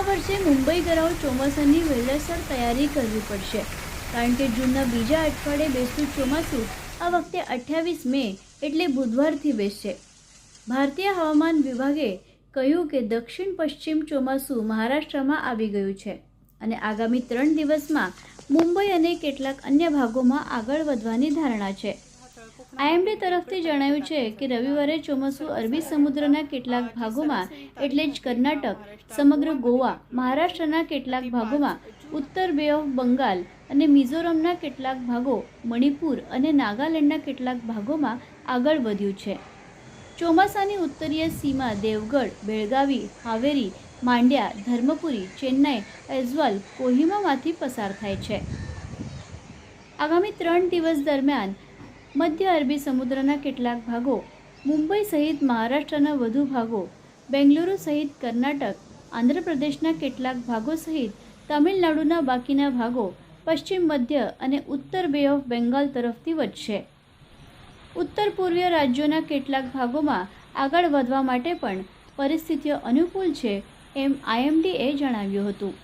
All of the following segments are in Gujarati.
આ વર્ષે મુંબઈ ગરાઉ ચોમાસાની વહેલાસર તૈયારી કરવી પડશે. કારણ કે જૂનના બીજા અઠવાડિયે બેસતું ચોમાસું આ વખતે અઠ્યાવીસ મે એટલે બુધવારથી બેસશે. ભારતીય હવામાન વિભાગે કહ્યું કે દક્ષિણ પશ્ચિમ ચોમાસું મહારાષ્ટ્રમાં આવી ગયું છે અને આગામી ત્રણ દિવસમાં મુંબઈ અને કેટલાક અન્ય ભાગોમાં આગળ વધવાની ધારણા છે. આઈએમડી તરફથી જણાવ્યું છે કે રવિવારે ચોમાસું અરબી સમુદ્રના કેટલાક ભાગોમાં, એટલે જ કર્ણાટક, સમગ્ર ગોવા, મહારાષ્ટ્રના કેટલાક ભાગોમાં, ઉત્તર બે ઓફ બંગાળ અને મિઝોરમના કેટલાક ભાગો, મણિપુર અને નાગાલેન્ડના કેટલાક ભાગોમાં આગળ વધ્યું છે. ચોમાસાની ઉત્તરીય સીમા દેવગઢ, બેળગાવી, હાવેરી, માંડ્યા, ધર્મપુરી, ચેન્નાઈ, એઝવાલ, કોહિમામાંથી પસાર થાય છે. આગામી ત્રણ દિવસ દરમિયાન મધ્ય અરબી સમુદ્રના કેટલાક ભાગો, મુંબઈ સહિત મહારાષ્ટ્રના વધુ ભાગો, બેંગલુરુ સહિત કર્ણાટક, આંધ્રપ્રદેશના કેટલાક ભાગો સહિત તમિલનાડુના બાકીના ભાગો પશ્ચિમ મધ્ય અને ઉત્તર બે ઓફ બેંગાલ તરફથી વધશે. ઉત્તર પૂર્વીય રાજ્યોના કેટલાક ભાગોમાં આગળ વધવા માટે પણ પરિસ્થિતિઓ અનુકૂળ છે એમ આઈએમડીએ જણાવ્યું હતું.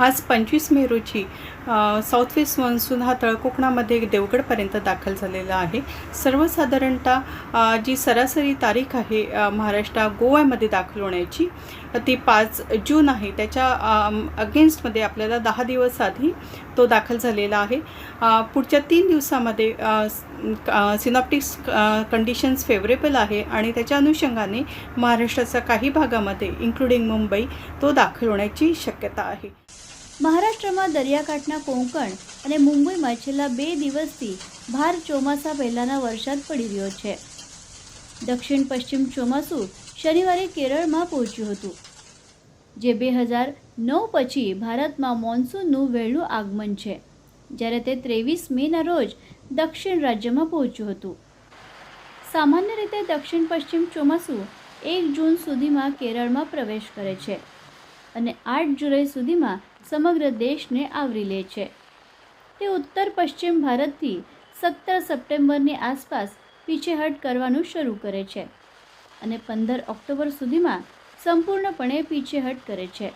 आज पंचवीस मे रोजी साऊथ वेस्ट मान्सून हा तळकोकणामध्ये देवगडपर्यंत दाखल झालेला आहे. सर्वसाधारणतः जी सरासरी तारीख आहे महाराष्ट्र गोव्यामध्ये दाखल होण्याची ती पाच जून आहे. त्याच्या अगेन्स्टमध्ये आपल्याला दहा दिवस आधी तो दाखल झालेला आहे. पुढच्या तीन दिवसामध्ये सिनॉप्टिक्स कंडिशन्स फेवरेबल आहे आणि त्याच्या अनुषंगाने महाराष्ट्राच्या काही भागामध्ये इन्क्लुडिंग मुंबई तो दाखल होण्याची शक्यता आहे. મહારાષ્ટ્રમાં દરિયાકાંઠના કોંકણ અને મુંબઈમાં છેલ્લા બે દિવસથી ભાર ચોમાસા પહેલાંના વરસાદ પડી રહ્યો છે. દક્ષિણ પશ્ચિમ ચોમાસું શનિવારે કેરળમાં પહોંચ્યું હતું, જે બે હજાર નવ પછી ભારતમાં મોન્સૂનનું વહેલું આગમન છે, જ્યારે તે ત્રેવીસ મેના રોજ દક્ષિણ રાજ્યમાં પહોંચ્યું હતું. સામાન્ય રીતે દક્ષિણ પશ્ચિમ ચોમાસું એક જૂન સુધીમાં કેરળમાં પ્રવેશ કરે છે અને આઠ જુલાઈ સુધીમાં સમગ્ર દેશને આવરી લે છે. તે ઉત્તર પશ્ચિમ ભારતથી સત્તર સપ્ટેમ્બરની આસપાસ પીછેહટ કરવાનું શરૂ કરે છે અને પંદર ઓક્ટોબર સુધીમાં સંપૂર્ણપણે પીછેહટ કરે છે.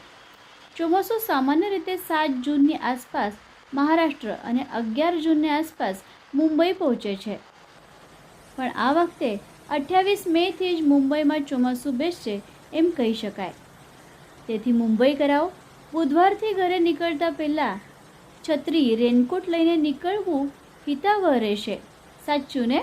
ચોમાસું સામાન્ય રીતે સાત જૂનની આસપાસ મહારાષ્ટ્ર અને અગિયાર જૂનની આસપાસ મુંબઈ પહોંચે છે. પણ આ વખતે અઠ્યાવીસ મેથી જ મુંબઈમાં ચોમાસું બેસશે એમ કહી શકાય. તેથી મુંબઈ કરાવો બુધવારથી ઘરે નીકળતા પહેલાં છત્રી રેનકોટ લઈને નીકળવું હિતાવહ રહેશે. સાચું ને?